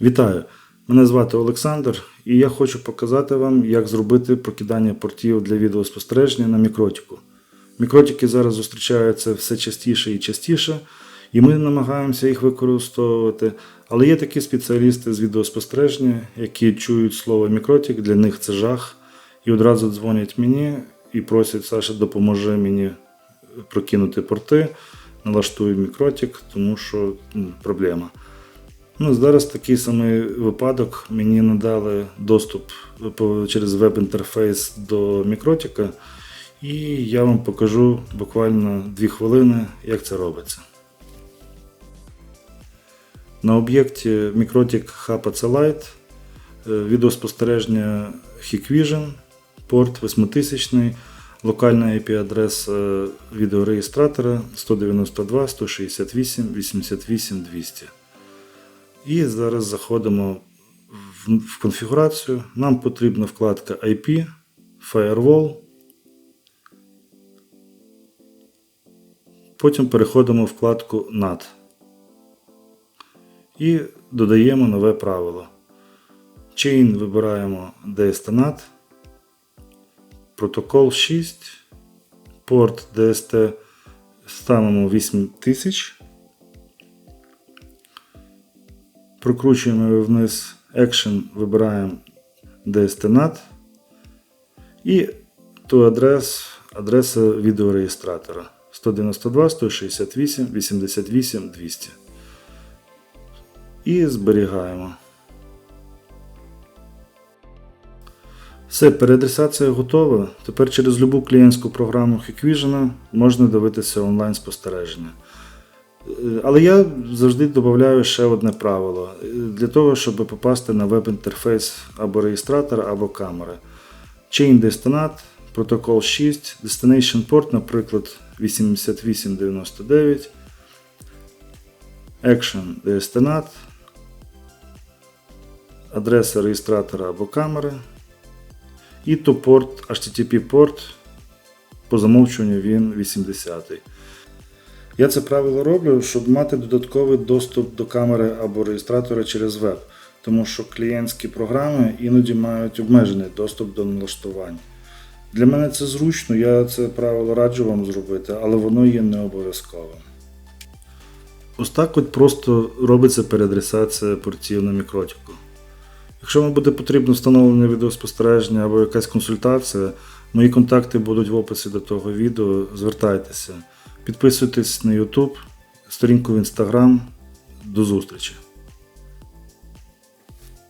Вітаю! Мене звати Олександр, і я хочу показати вам, як зробити прокидання портів для відеоспостереження на мікротику. Мікротики зараз зустрічаються все частіше і частіше, і ми намагаємося їх використовувати. Але є такі спеціалісти з відеоспостереження, які чують слово мікротик, для них це жах, і одразу дзвонять мені і просять Саша, допоможи мені прокинути порти, налаштуй мікротик, тому що проблема. Ну, зараз такий самий випадок. Мені надали доступ через веб-інтерфейс до мікротика, і я вам покажу буквально 2 хвилини, як це робиться. На об'єкті Microtik HPC Lite е, відеоспостереження Hikvision, порт 8000, локальна IP-адреса відеореєстратора 192 168 88 200. І зараз заходимо в, конфігурацію. Нам потрібна вкладка IP, Firewall. Потім переходимо в вкладку NAT. І додаємо нове правило. Chain вибираємо DST NAT. Протокол 6. Порт DST ставимо 8000. Прокручуємо його вниз Action, вибираємо DSTNAT і ту адрес, адреса відеореєстратора 192 168 88 200. І зберігаємо. Все, переадресація готова. Тепер через любу клієнтську програму Hikvision можна дивитися онлайн спостереження. Е, Але я завжди додаю ще одне правило Е, для того, щоб попасти на веб-інтерфейс або реєстратора, або камери. Chain Destinat, протокол 6, Destination Port, наприклад, 8899, Action Destinat, адреса реєстратора або камери. І то порт, HTTP порт, по замовчуванню він 80. Я це правило роблю, щоб мати додатковий доступ до камери або реєстратора через веб, тому що клієнтські програми іноді мають обмежений доступ до налаштувань. Для мене це зручно, я це правило раджу вам зробити, але воно є не обов'язковим. Ось так от просто робиться переадресація портів на мікротику. Якщо вам буде потрібно встановлення відеоспостереження або якась консультація, мої контакти будуть в описі до того відео. Звертайтеся. Підписуйтесь на YouTube, сторінку в Instagram. До зустрічі!